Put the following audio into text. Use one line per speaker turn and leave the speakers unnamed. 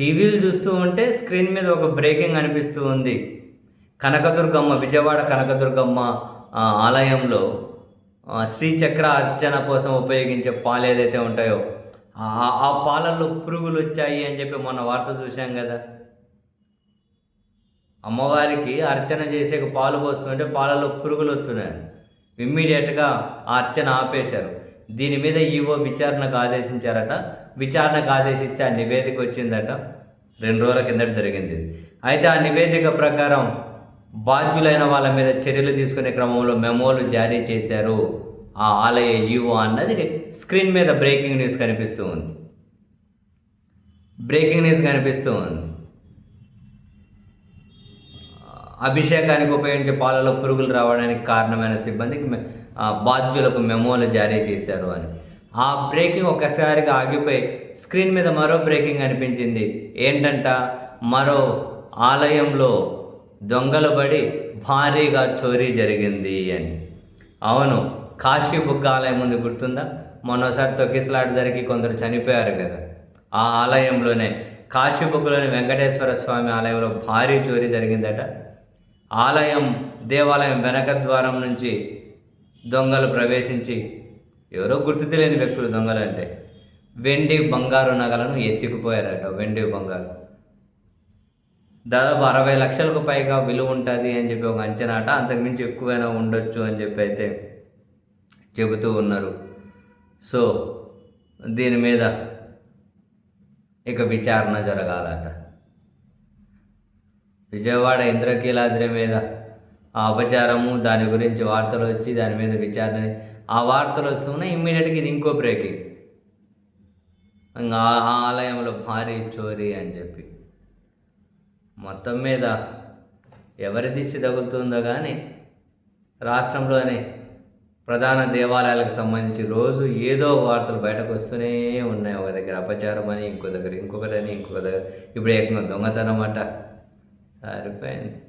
టీవీలు చూస్తూ ఉంటే స్క్రీన్ మీద ఒక బ్రేకింగ్ అనిపిస్తూ ఉంది. కనకదుర్గమ్మ విజయవాడ కనకదుర్గమ్మ ఆలయంలో శ్రీచక్ర అర్చన కోసం ఉపయోగించే పాలు ఏదైతే ఉంటాయో ఆ- పాలల్లో పురుగులు వచ్చాయి అని చెప్పి మొన్న వార్త చూశాం కదా. అమ్మవారికి అర్చన చేసే పాలు పోస్తుంటే పాలలో పురుగులు వస్తున్నాయి. ఇమ్మీడియట్గా ఆ అర్చన ఆపేశారు. దీని మీద ఈవో విచారణకు ఆదేశించారట. విచారణకు ఆదేశిస్తే ఆ నివేదిక వచ్చిందట. రెండు రోజుల కిందట జరిగింది. అయితే ఆ నివేదిక ప్రకారం బాధ్యులైన వాళ్ళ మీద చర్యలు తీసుకునే క్రమంలో మెమోలు జారీ చేశారు. ఆ ఆలయ ఈవో అన్నది స్క్రీన్ మీద బ్రేకింగ్ న్యూస్ కనిపిస్తూ ఉంది. బ్రేకింగ్ న్యూస్ కనిపిస్తూ ఉంది. అభిషేకానికి ఉపయోగించే పాలలో పురుగులు రావడానికి కారణమైన సిబ్బందికి ఆ బాధ్యులకు మెమోలు జారీ చేశారు అని. ఆ బ్రేకింగ్ ఒక్కసారిగా ఆగిపోయి స్క్రీన్ మీద మరో బ్రేకింగ్ అనిపించింది. ఏంటంట? మరో ఆలయంలో దొంగలు పడి భారీగా చోరీ జరిగింది అని. అవును కాశీ బుగ్గ ఆలయం ముందు గుర్తుందా? మొన్నోసారి తొక్కిసలాట జరిగి కొందరు చనిపోయారు కదా. ఆ ఆలయంలోనే కాశీబుగ్గలోని వెంకటేశ్వర స్వామి ఆలయంలో భారీ చోరీ జరిగిందట. ఆలయం దేవాలయం వెనక ద్వారం నుంచి దొంగలు ప్రవేశించి ఎవరో గుర్తు తెలియని వ్యక్తులు దొంగలంటే వెండి బంగారు నగలను ఎత్తుకుపోయారట వెండి బంగారు. దాదాపు అరవై లక్షలకు పైగా విలువ ఉంటుంది అని చెప్పి ఒక అంచనాట అంతకుమించి ఎక్కువైనా ఉండొచ్చు అని చెప్పి అయితే చెబుతూ ఉన్నారు. సో దీని మీద ఇక విచారణ జరగాలట. విజయవాడ ఇంద్రకీలాద్రి మీద ఆ అపచారము దాని గురించి వార్తలు వచ్చి దాని మీద విచారణ. ఆ వార్తలు వస్తున్నాయి ఇమ్మీడియట్గా ఇది ఇంకో బ్రేకింగ్. ఇంకా ఆ- ఆలయంలో భారీ చోరీ అని చెప్పి. మొత్తం మీద ఎవరి దిష్టి తగులుతుందో కానీ రాష్ట్రంలోని ప్రధాన దేవాలయాలకు సంబంధించి రోజు ఏదో వార్తలు బయటకు వస్తూనే ఉన్నాయి. ఒక దగ్గర అపచారం అని ఇంకో దగ్గర ఇంకొకరని ఇంకొక దగ్గర. ఇప్పుడు ఏకంగా దొంగతనం అట. సరిపోయింది.